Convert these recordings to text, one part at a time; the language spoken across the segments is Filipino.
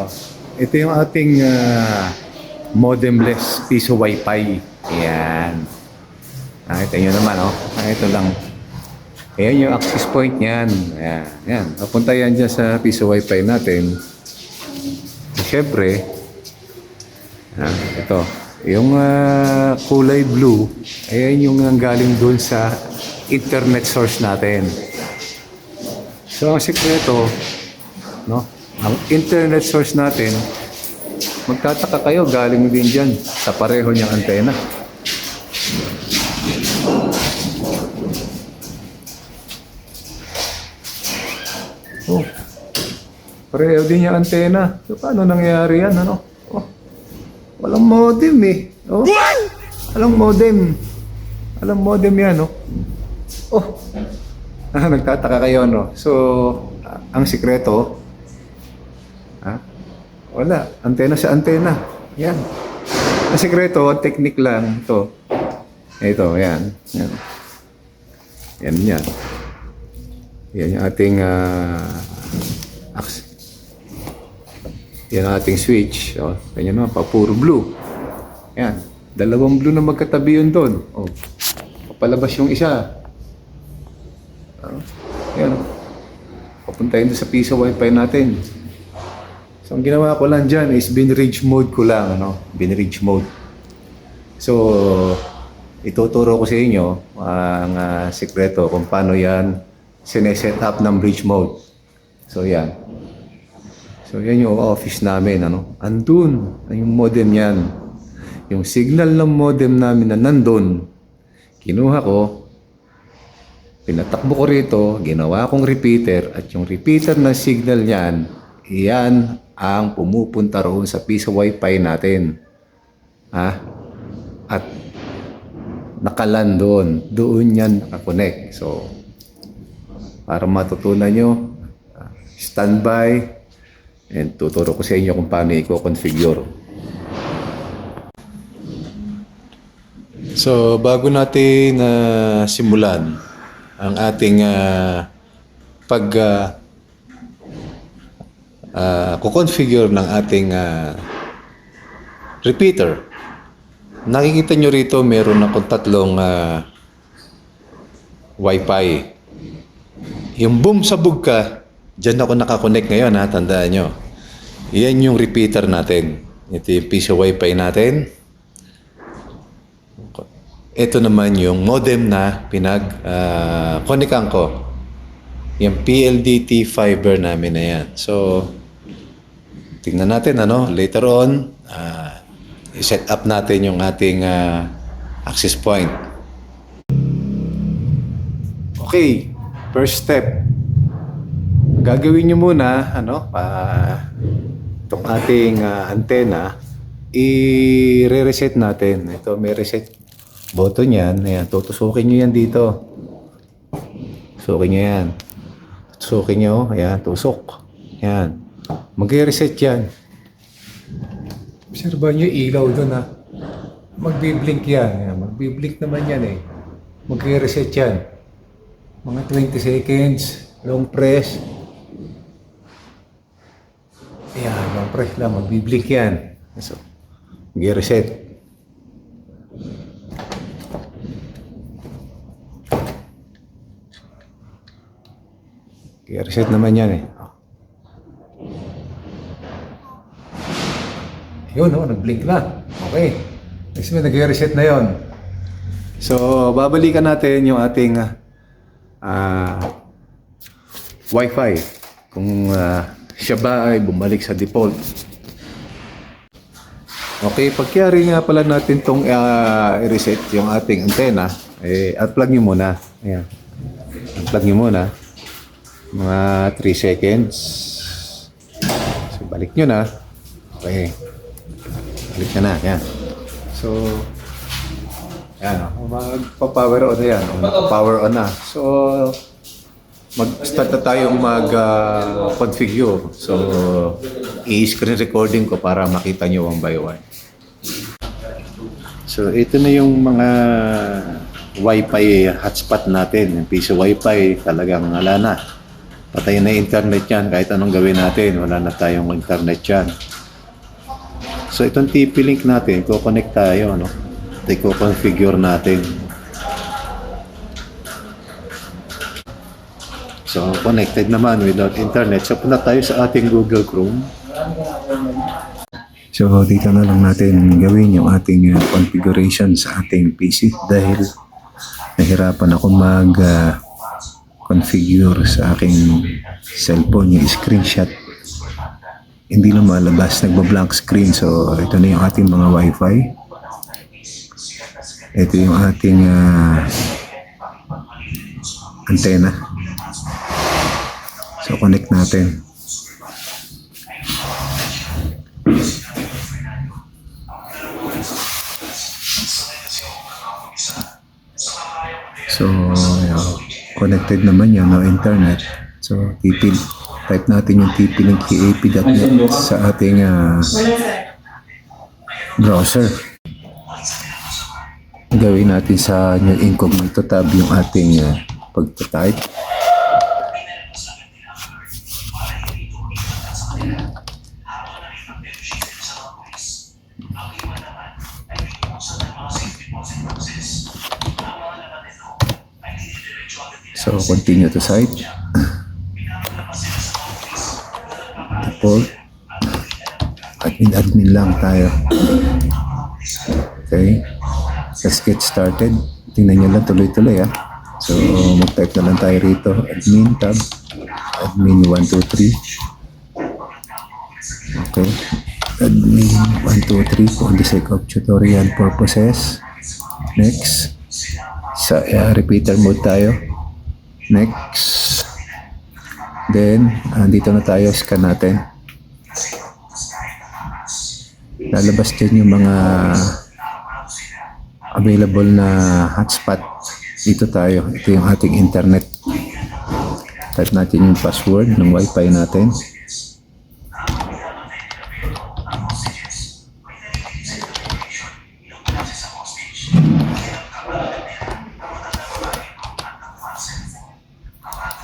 Oh, ito yung ating ah, modemless piso wifi. Ayan. Nakita nyo naman, oh. Ah, ito lang. Ayan yung access point niyan. Ayan. Ayan. Papunta yan dyan sa piso wifi natin. Siyempre, ah, ito. Yung ah, kulay blue, ayan yung galing doon sa internet source natin. So, ang sikreto, no? Ang internet source natin, magtataka kayo, galing din dyan sa pareho niyang antena. Oh, pareho din yung antena. So, paano nangyari yan, ano? Oh, walang modem eh. Oh, walang modem. Walang modem yan, no? Oh, Ah, nagtataka kayo, no? So, ang sikreto? Wala. Antena sa antena. Yan. Ang sikreto, technique lang. Ito. Ito, yan. Yan. Yan, yan. Yan yung ating uh, yan ang ating switch. O, kanya naman, pa puro blue. Yan. Dalawang blue na magkatabi yun doon. O, papalabas yung isa. Ah, yan. Papunta yun doon sa piso wifi natin. So, ang ginawa ko lang dyan is binridge mode ko lang, ano? Binridge mode. So, ituturo ko sa inyo ang ah, sikreto kung paano yan sineset up ng bridge mode. So, yan. So, yan yung office namin, ano? Andun, yung modem yan. Yung signal ng modem namin na nandun, kinuha ko, Pinatakbo ko rito, ginawa kong repeater at yung repeater ng signal niyan, iyan ang pumupunta roon sa piso wifi natin. Ha? At nakalan doon. Doon yan nakakonect. So, para matutunan nyo, standby, and tuturo ko sa inyo kung paano i-configure. So, bago natin na simulan ang ating ah, pag ah, ah, kukonfigure ng ating ah, repeater. Nakikita nyo rito meron akong tatlong ah, wifi. Yung boom sa bugka, dyan ako nakakonect ngayon ha, tandaan nyo. Yan yung repeater natin. Ito yung piso wifi natin. Ito naman yung modem na pinag ah, connectan ko. Yung PLDT fiber namin na yan. So, tingnan natin ano, later on, ah, i-set up natin yung ating ah, access point. Okay, first step. Gagawin nyo muna, ano, pa itong ating ah, antena, i-reset natin. Ito, may reset button yan. Ayan, tutusukin nyo yan dito. Tusukin nyo yan. Tusukin nyo, ayan, tusok. Ayan. Mag-reset yan. Obserbahan nyo ilaw doon ha. Magbiblink yan. Magbiblink naman yan eh. Mag-reset yan. Mga 20 seconds. Long press. Ayan, long press lang. Magbiblink yan. So, mag-reset. I-reset naman yan eh. Yun, oh, nag-blink na. Okay. Next mo, nag-reset na yon. So, babalikan natin yung ating ah, Wi-Fi. Kung ah, siya ba ay bumalik sa default. Okay, pagkiyari nga pala natin itong i-reset yung ating antena, eh, unplug nyo muna. Ayan. Unplug nyo muna. Mga 3 seconds. So, balik nyo na. Okay. Balik na. Yan. So, yan. Magpa-power on na yan. Power on na. So, mag-start na tayong mag-configure. so, i-screen recording ko para makita nyo one by one. So, ito na yung mga Wi-Fi hotspot natin. Yung piso Wi-Fi talagang wala na. Patay na internet yan. Kahit anong gawin natin, wala na tayong internet yan. So itong TP-Link natin, ko-connect tayo, no? Ito i-configure natin. So connected naman without internet. So punta tayo sa ating Google Chrome. So dito na lang natin gawin yung ating uh, configuration sa ating PC dahil nahirapan ako mag uh, configure sa aking cellphone yung screenshot hindi na malabas. Nagba-blank screen. So ito na yung ating mga wifi. Ito yung ating uh, antenna so connect natin. So, yeah, connected naman yan, no internet. So, TP, type natin yung tp-link ap.net sa ating ah, browser. Gawin natin sa new incognito tab yung ating uh, pagta-type. So, continue to site. Default. Admin, admin lang tayo. Okay. Let's get started. Tingnan nyo lang tuloy-tuloy ah. So, mag-type na lang tayo rito. Admin tab. Admin 1, 2, 3. Okay. Admin 1, 2, 3 for the sake of tutorial purposes. Next. Sa uh, repeater mode tayo. Next. Then, andito na tayo. Scan natin. Lalabas dyan yung mga available na hotspot. Dito tayo. Ito yung ating internet. Type natin yung password ng wifi natin.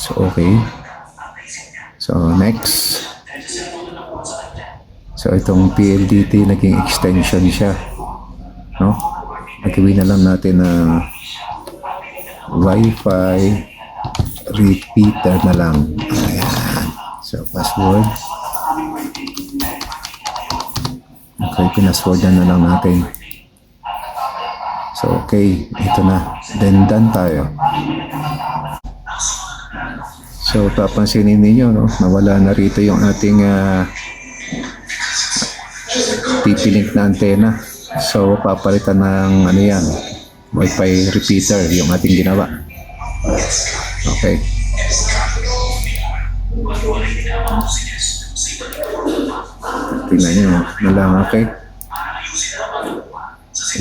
So, okay. So, next. So, itong PLDT, naging extension siya. No? Nagawin na lang natin na Wi-Fi repeater na lang. Ayan. So, password. Okay, pinasword na lang natin. So, okay. Ito na. Then, done tayo. So, papansinin ninyo, no? Nawala na rito yung ating uh, TP-Link na antena. So, papalitan ng ano yan, Wi-Fi repeater, yung ating ginawa. Okay. Tingnan nyo, na lang, okay?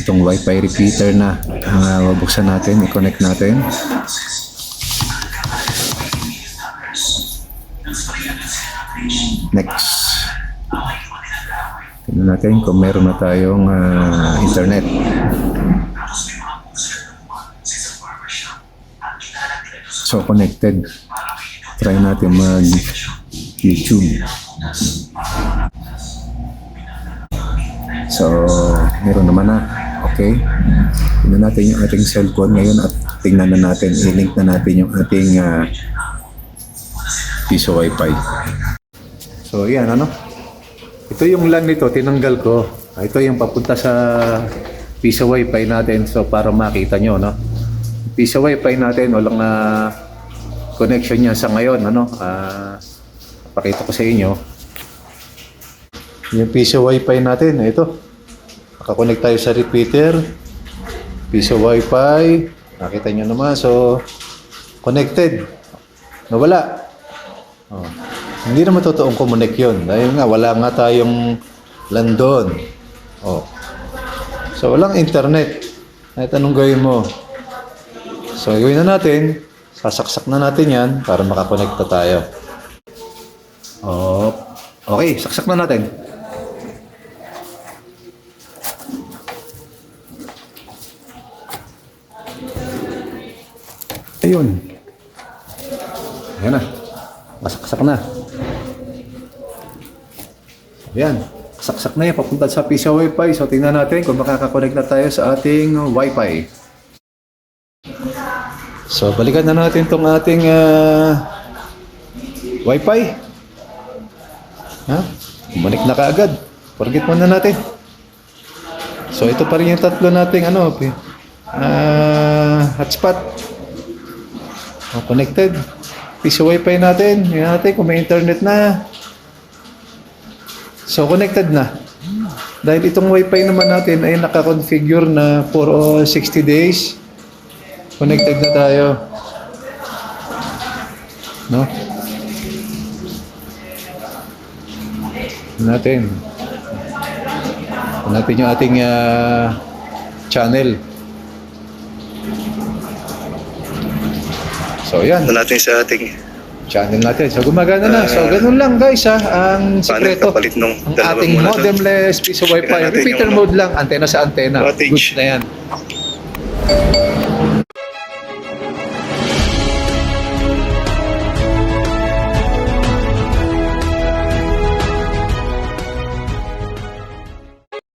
Itong Wi-Fi repeater na uh, bubuksan natin, i-connect natin. Next. Tingnan natin kung meron na tayong ah, internet. So connected. Try natin mag YouTube. So, meron naman na. Okay. Tingnan natin yung ating cellphone ngayon at tingnan na natin, i-link na natin yung ating ah, piso wifi. So, yan, ano? Ito yung LAN nito, tinanggal ko. Ito yung papunta sa piso wifi natin. So, para makita nyo, no? Piso wifi natin, walang ah, connection niya sa ngayon, ano? Ah, pakita ko sa inyo. Yung piso wifi natin, ito. Nakakonect tayo sa repeater. Piso wifi. Nakita nyo naman. So, connected. Nawala. Oh. Hindi naman totoong kumunik yun. Dahil nga, wala nga tayong landon. Oh. So, walang internet. Kahit anong gawin mo. So, gawin na natin. Sasaksak na natin yan para makakonekta tayo. Oh. Okay, saksak na natin. Ayun. Ayan na. Masaksak na. Yan. Saksak na yan. Papunta sa PISA Wi-Fi. So, tingnan natin kung makakakonect na tayo sa ating Wi-Fi. So, balikan na natin tong ating ah, Wi-Fi. Ha? Bumalik na kaagad. Forget muna natin. So, ito pa rin yung tatlo nating ano, ah, hotspot. Oh, connected. Piso wifi natin. Yan natin kung may internet na. So, connected na. Dahil itong wifi naman natin ay nakakonfigure na for uh, 60 days. Connected na tayo. No? Natin. Natin yung ating ah, channel. So, yan Ito natin sa ating channel natin. So gumagana na. So ganun lang guys ha, ang sikreto. Ang ating modemless piece of wifi. Repeater mode lang, antena sa antena. Good na yan.